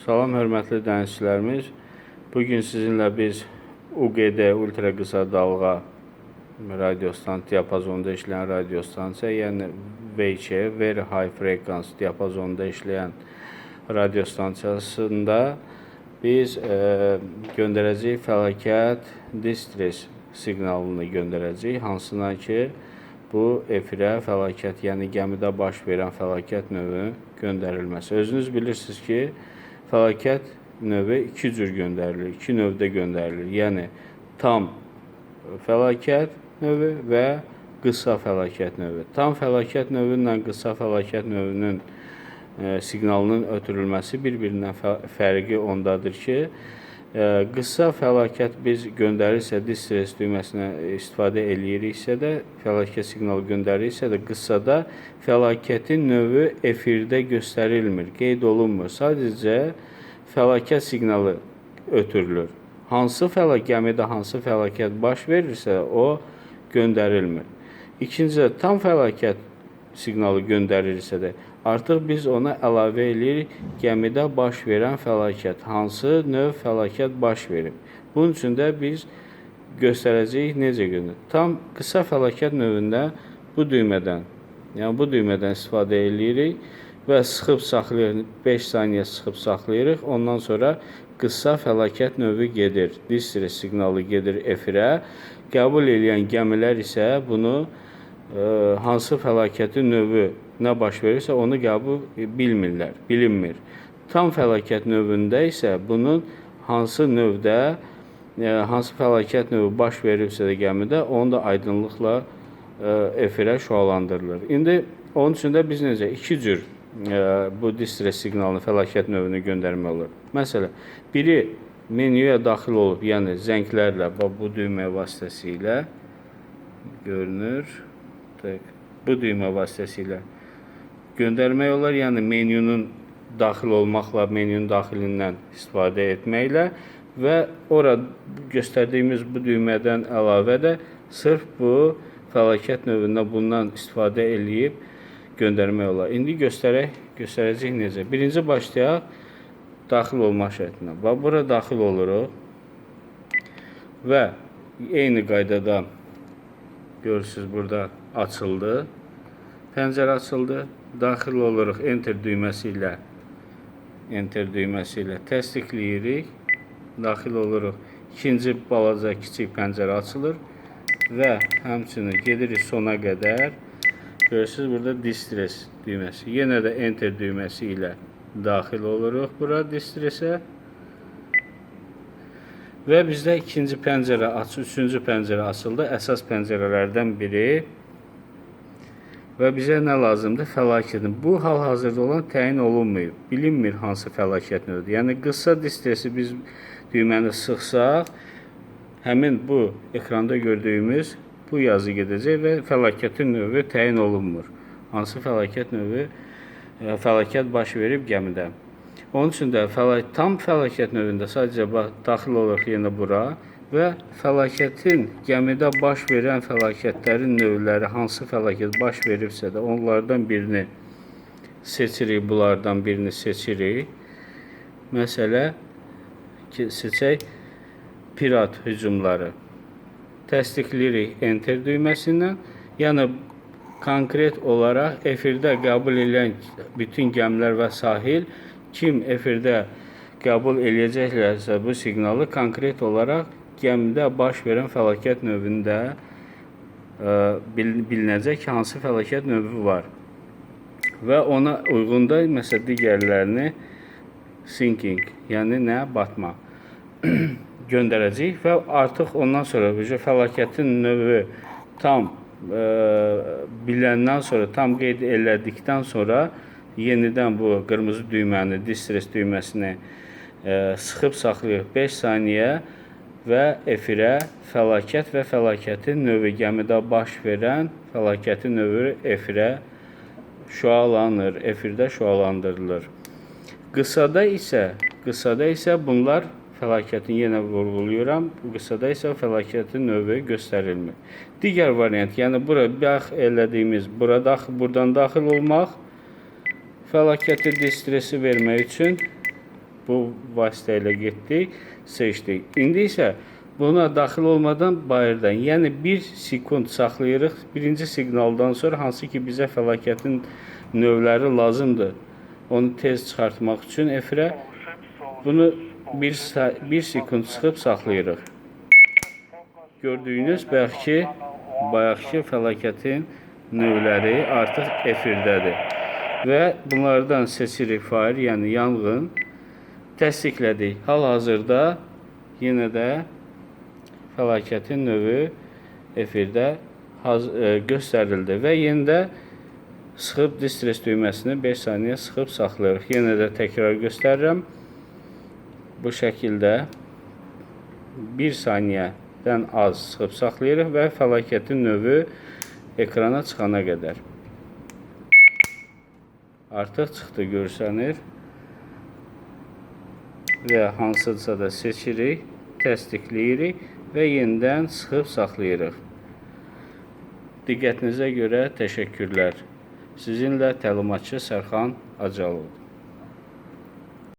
Salam hörmətli dənizçilərimiz. Bu gün sizinlə biz UQD ultra qısa dalğa radiostan diapazonda işləyən radiostansiya, yəni VC, Very High Frequency diapazonda işləyən radiostansiyasında biz e, göndərəcəyik fəlakət distress siqnalını göndərəcəyik, hansına ki bu efirə fəlakət, yəni gəmidə baş verən fəlakət növü göndərilməsi. Özünüz bilirsiniz ki, fəlakət növü iki cür göndərilir, iki növdə göndərilir. Yəni tam fəlakət növü və qısa fəlakət növü. Tam fəlakət növü ilə qısa fəlakət növünün e, siqnalının ötürülməsi bir-birindən fə- fərqi ondadır ki, qısa fəlakət biz göndərirsə, distress düyməsinə istifadə eləyiriksə də, fəlakət siqnalı göndəririksə də, qısada fəlakətin növü efirdə göstərilmir, qeyd olunmur. Sadəcə fəlakət siqnalı ötürülür. Hansı fəlakət gəmidə hansı fəlakət baş verirsə, o göndərilmir. İkincisi tam fəlakət siqnalı göndərilirsə də artıq biz ona əlavə eləyirik gəmidə baş verən fəlakət, hansı növ fəlakət baş verib. Bunun üçün də biz göstərəcəyik necə göndər. Tam qısa fəlakət növündə bu düymədən, yəni bu düymədən istifadə eləyirik və sıxıb saxlayırıq. 5 saniyə sıxıb saxlayırıq. Ondan sonra qısa fəlakət növü gedir. Distress siqnalı gedir efirə. Qəbul edən gəmilər isə bunu hansı fəlakətin növü nə baş verirsə onu qəbul bilmirlər, bilinmir. Tam fəlakət növündə isə bunun hansı növdə e, hansı fəlakət növü baş veribsə də gəmidə onu da aydınlıqla e, efirə şüalandırılır. İndi onun üçün də biz necə iki cür e, bu distress siqnalını fəlakət növünü göndərmək olur. Məsələn, biri menyuya daxil olub, yəni zənglərlə bu düymə vasitəsilə görünür. Tak, bu düymə vasitəsilə göndərmək olar, yəni menyunun daxil olmaqla, menyunun daxilindən istifadə etməklə və ora göstərdiyimiz bu düymədən əlavə də sırf bu fəlakət növündə bundan istifadə eləyib göndərmək olar. İndi göstərək, göstərəcək necə. Birinci başlayaq daxil olma şərtindən. Bax bura daxil oluruq və eyni qaydada görürsüz burada açıldı. Pəncərə açıldı. Daxil oluruq enter düyməsi ilə enter düyməsi ilə təsdiqləyirik. Daxil oluruq. İkinci balaca kiçik pəncərə açılır və həmçinin gedirik sona qədər. Görürsüz burada distress düyməsi. Yenə də enter düyməsi ilə daxil oluruq bura distressə. Və bizdə ikinci pəncərə aç, üçüncü pəncərə açıldı. Əsas pəncərələrdən biri. Və bizə nə lazımdır? Fəlakətin. Bu hal-hazırda olan təyin olunmayıb. Bilinmir hansı fəlakət növüdür. Yəni qısa distresi biz düyməni sıxsaq, həmin bu ekranda gördüyümüz bu yazı gedəcək və fəlakətin növü təyin olunmur. Hansı fəlakət növü e, fəlakət baş verib gəmidə. Onun üçün də fəlakət, tam fəlakət növündə sadəcə bax, daxil oluruq yenə bura və fəlakətin gəmidə baş verən fəlakətlərin növləri hansı fəlakət baş veribsə də onlardan birini seçirik, bunlardan birini seçirik. Məsələ ki, seçək pirat hücumları. Təsdiqləyirik enter düyməsindən. Yəni konkret olaraq efirdə qəbul edən bütün gəmilər və sahil kim efirdə qəbul eləyəcəklərsə bu siqnalı konkret olaraq gəmidə baş verən fəlakət növündə bil- bilinəcək hansı fəlakət növü var. Və ona uyğun da məsələn digərlərini sinking, yəni nə? Batma. Göndərəcəyik və artıq ondan sonra bu fəlakətin növü tam ə, biləndən sonra, tam qeyd elədikdən sonra yenidən bu qırmızı düyməni, distress düyməsini ə, sıxıb saxlayırıq. 5 saniyə və efirə fəlakət və fəlakətin növü gəmidə baş verən fəlakətin növü efirə şüalanır, efirdə şüalandırılır. Qısada isə, qısada isə bunlar fəlakətin yenə vurğulayıram. Bu qısada isə fəlakətin növü göstərilmir. Digər variant, yəni bura bax elədiyimiz, bura daxil, buradan daxil olmaq fəlakəti distresi vermək üçün bu vasitə ilə getdik, seçdik. İndi isə buna daxil olmadan bayırdan, yəni 1 sekund saxlayırıq. Birinci siqnaldan sonra hansı ki bizə fəlakətin növləri lazımdır. Onu tez çıxartmaq üçün efirə bunu 1 1 sekund çıxıb saxlayırıq. Gördüyünüz bayaqki bayaqki fəlakətin növləri artıq efirdədir. Və bunlardan seçirik fayr, yəni yanğın təsdiqlədik. Hal-hazırda yenə də fəlakətin növü efirdə e, göstərildi və yenə də sıxıb distres düyməsini 5 saniyə sıxıb saxlayırıq. Yenə də təkrar göstərirəm. Bu şəkildə 1 saniyədən az sıxıb saxlayırıq və fəlakətin növü ekrana çıxana qədər. Artıq çıxdı görsənir. Və hansısa da seçirik, təsdiqləyirik və yenidən sıxıb saxlayırıq. Diqqətinizə görə təşəkkürlər. Sizinlə təlimatçı Sərxan Acalov.